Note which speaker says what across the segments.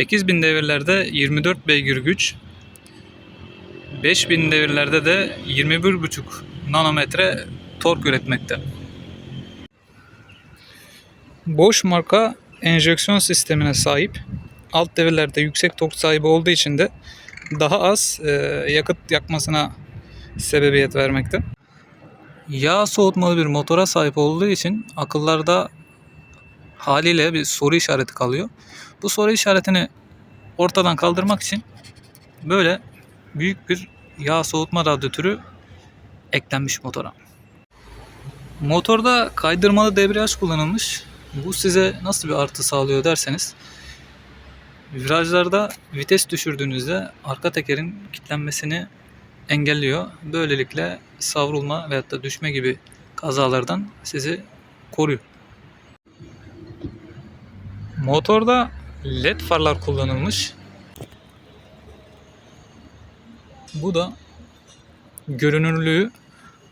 Speaker 1: 8000 devirlerde 24 beygir güç, 5000 devirlerde de 21,5 nanometre tork üretmekte. Bosch marka enjeksiyon sistemine sahip. Alt devirlerde yüksek tork sahibi olduğu için de daha az e, yakıt yakmasına sebebiyet vermekte. Yağ soğutmalı bir motora sahip olduğu için akıllarda haliyle bir soru işareti kalıyor. Bu soru işaretini ortadan kaldırmak için böyle büyük bir yağ soğutma radyatörü eklenmiş motora. Motorda kaydırmalı debriyaj kullanılmış. Bu size nasıl bir artı sağlıyor derseniz virajlarda vites düşürdüğünüzde arka tekerin kilitlenmesini engelliyor. Böylelikle savrulma veyahut da düşme gibi kazalardan sizi koruyor. Motorda led farlar kullanılmış. Bu da görünürlüğü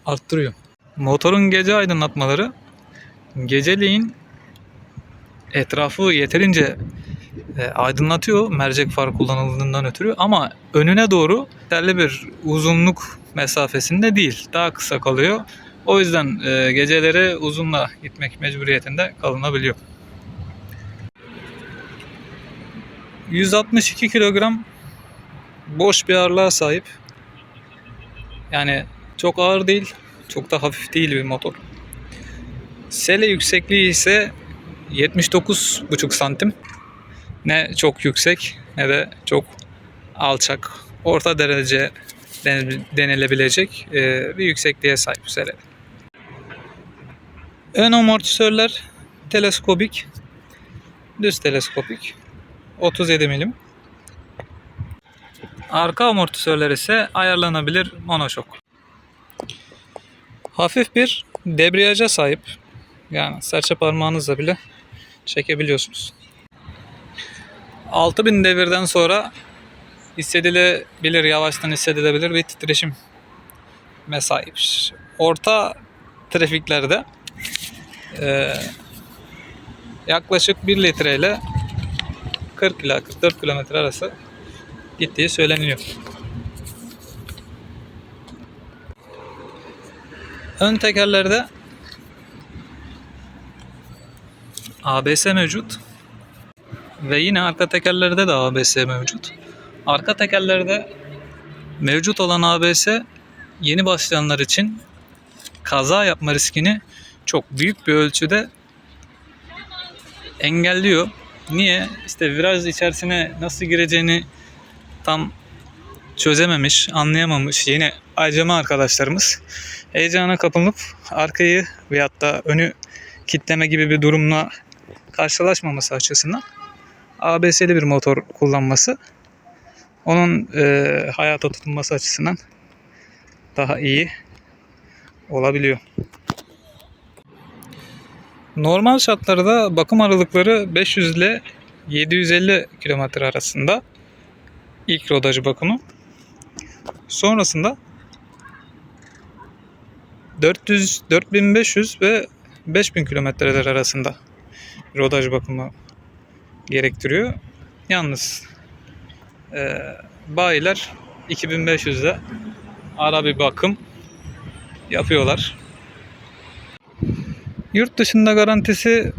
Speaker 1: arttırıyor. Motorun gece aydınlatmaları geceleyin etrafı yeterince e, aydınlatıyor mercek far kullanıldığından ötürü ama önüne doğru yeterli bir uzunluk mesafesinde değil. Daha kısa kalıyor. O yüzden e, geceleri uzunla gitmek mecburiyetinde kalınabiliyor. 162 kilogram boş bir ağırlığa sahip. Yani çok ağır değil, çok da hafif değil bir motor. Sele yüksekliği ise 79,5 santim. Ne çok yüksek ne de çok alçak. Orta derece den- denilebilecek e, bir yüksekliğe sahip sele. Ön amortisörler teleskopik, düz teleskopik. 37 milim. Arka amortisörler ise ayarlanabilir monoşok. Hafif bir debriyaja sahip. Yani serçe parmağınızla bile çekebiliyorsunuz. 6000 devirden sonra hissedilebilir, yavaştan hissedilebilir bir titreşim sahip. Orta trafiklerde e, yaklaşık 1 litre ile 40 ila 44 kilometre arası gittiği söyleniyor. Ön tekerlerde ABS mevcut. Ve yine arka tekerlerde de ABS mevcut. Arka tekerlerde mevcut olan ABS yeni başlayanlar için kaza yapma riskini çok büyük bir ölçüde engelliyor. Niye? İşte viraj içerisine nasıl gireceğini tam çözememiş, anlayamamış yeni acemi arkadaşlarımız heyecana kapılıp arkayı veyahut da önü kitleme gibi bir durumla karşılaşmaması açısından ABS'li bir motor kullanması onun e, hayata tutunması açısından daha iyi olabiliyor. Normal şartlarda bakım aralıkları 500 ile 750 km arasında ilk rodaj bakımı. Sonrasında 400, 4500 ve 5000 kilometreler arasında rodaj bakımı gerektiriyor. Yalnız e, bayiler 2500'de ara bir bakım yapıyorlar. Yurt dışında garantisi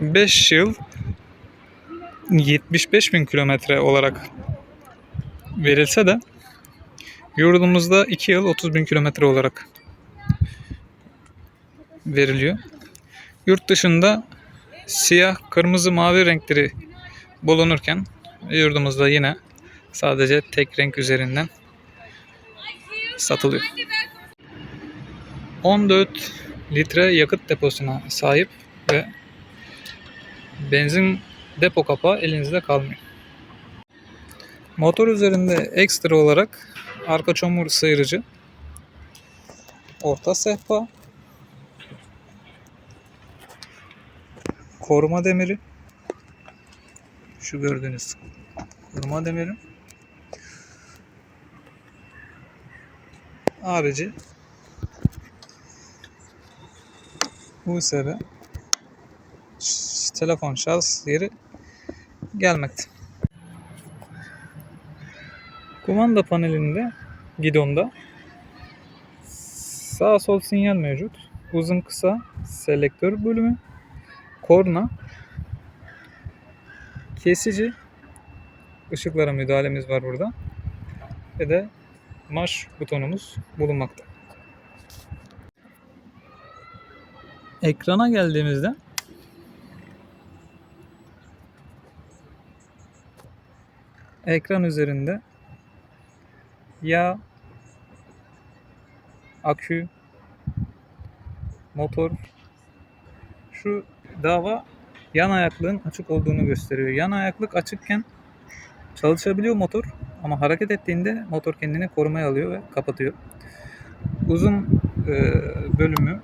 Speaker 1: 5 yıl 75 bin kilometre olarak verilse de yurdumuzda 2 yıl 30 bin kilometre olarak veriliyor. Yurt dışında siyah, kırmızı, mavi renkleri bulunurken yurdumuzda yine sadece tek renk üzerinden satılıyor. 14 litre yakıt deposuna sahip ve benzin depo kapağı elinizde kalmıyor. Motor üzerinde ekstra olarak arka çamur sıyırıcı, orta sehpa, koruma demiri, şu gördüğünüz koruma demiri, harici Bu USB telefon şarj yeri gelmekte. Kumanda panelinde gidonda sağ sol sinyal mevcut. Uzun kısa selektör bölümü, korna, kesici, ışıklara müdahalemiz var burada ve de marş butonumuz bulunmakta. Ekrana geldiğimizde ekran üzerinde yağ, akü, motor şu dava yan ayaklığın açık olduğunu gösteriyor. Yan ayaklık açıkken çalışabiliyor motor ama hareket ettiğinde motor kendini korumaya alıyor ve kapatıyor. Uzun e, bölümü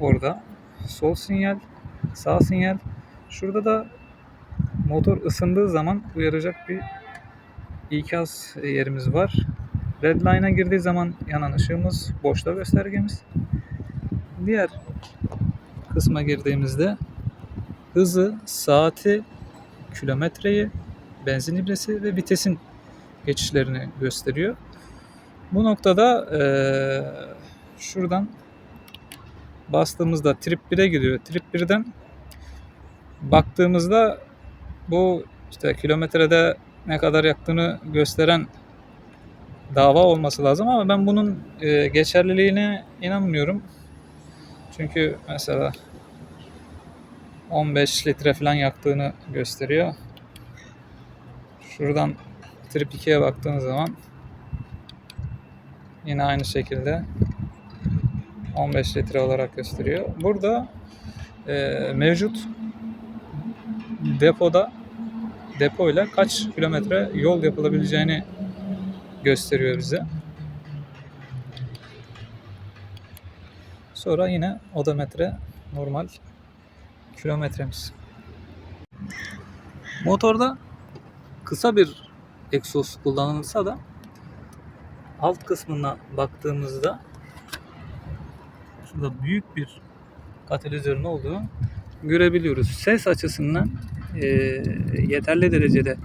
Speaker 1: orada. Sol sinyal, sağ sinyal. Şurada da motor ısındığı zaman uyaracak bir ikaz yerimiz var. Redline'a girdiği zaman yanan ışığımız, boşta göstergemiz. Diğer kısma girdiğimizde hızı, saati, kilometreyi, benzin ibresi ve vitesin geçişlerini gösteriyor. Bu noktada eee, şuradan bastığımızda trip 1'e gidiyor. Trip 1'den baktığımızda bu işte kilometrede ne kadar yaktığını gösteren dava olması lazım ama ben bunun e, geçerliliğine inanmıyorum. Çünkü mesela 15 litre falan yaktığını gösteriyor. Şuradan trip 2'ye baktığınız zaman yine aynı şekilde 15 litre olarak gösteriyor. Burada e, mevcut depoda depoyla kaç kilometre yol yapılabileceğini gösteriyor bize. Sonra yine odometre normal kilometremiz. Motorda kısa bir egzoz kullanılsa da alt kısmına baktığımızda şurada büyük bir katalizörün olduğunu görebiliyoruz. Ses açısından e, yeterli derecede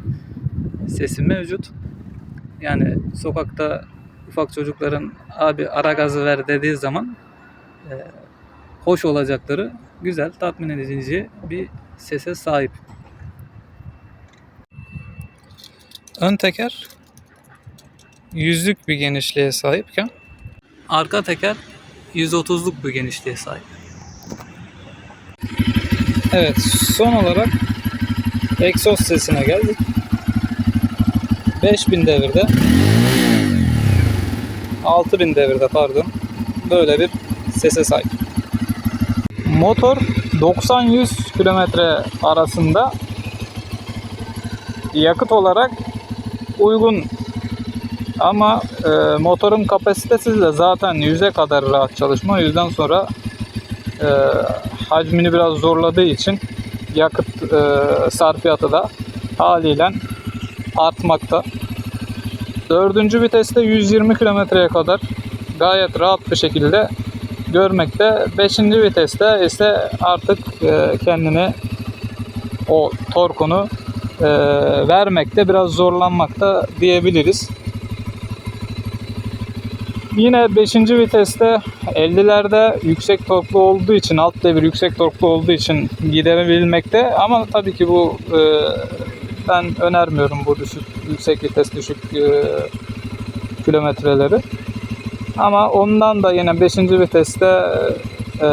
Speaker 1: sesi mevcut. Yani sokakta ufak çocukların abi ara gazı ver dediği zaman e, hoş olacakları güzel, tatmin edici bir sese sahip. Ön teker yüzlük bir genişliğe sahipken arka teker 130'luk bir genişliğe sahip. Evet, son olarak egzoz sesine geldik. 5000 devirde 6000 devirde pardon böyle bir sese sahip. Motor 90-100 kilometre arasında yakıt olarak uygun ama e, motorun kapasitesi de zaten 100'e kadar rahat çalışma. O yüzden sonra e, hacmini biraz zorladığı için yakıt e, sarfiyatı da haliyle artmakta. Dördüncü viteste 120 kilometreye kadar gayet rahat bir şekilde görmekte. Beşinci viteste ise artık e, kendini o torkunu e, vermekte biraz zorlanmakta diyebiliriz. Yine 5. viteste 50'lerde yüksek torklu olduğu için alt devir yüksek torklu olduğu için gidebilmekte ama tabii ki bu e, ben önermiyorum bu düşük yüksek vites düşük e, kilometreleri. Ama ondan da yine 5. viteste e,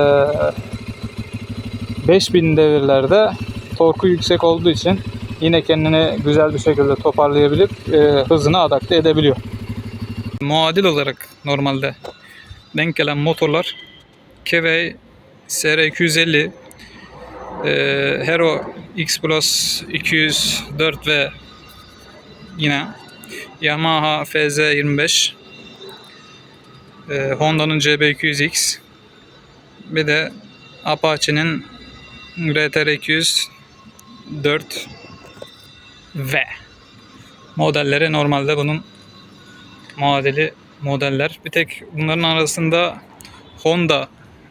Speaker 1: 5000 devirlerde torku yüksek olduğu için yine kendini güzel bir şekilde toparlayabilip e, hızını adapte edebiliyor. Muadil olarak normalde denk gelen motorlar KV SR250 e, Hero X Plus 204 ve yine Yamaha FZ25 e, Honda'nın CB200X bir de Apache'nin RTR204 V modelleri normalde bunun muadili modeller. Bir tek bunların arasında Honda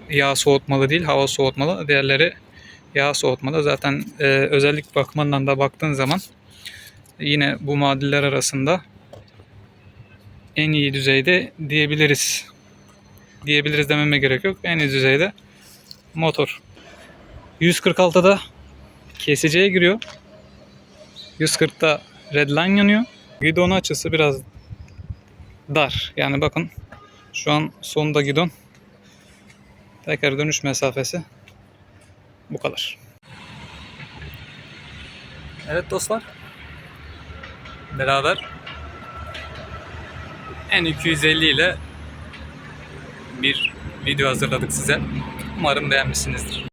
Speaker 1: yağ soğutmalı değil, hava soğutmalı. Diğerleri yağ soğutmalı. Zaten e, özellik bakımından da baktığın zaman yine bu muadiller arasında en iyi düzeyde diyebiliriz. Diyebiliriz dememe gerek yok. En iyi düzeyde motor. 146'da kesiciye giriyor. 140'ta redline yanıyor. Gidon açısı biraz dar. Yani bakın şu an sonunda gidon. Tekrar dönüş mesafesi bu kadar. Evet dostlar. Beraber N250 ile bir video hazırladık size. Umarım beğenmişsinizdir.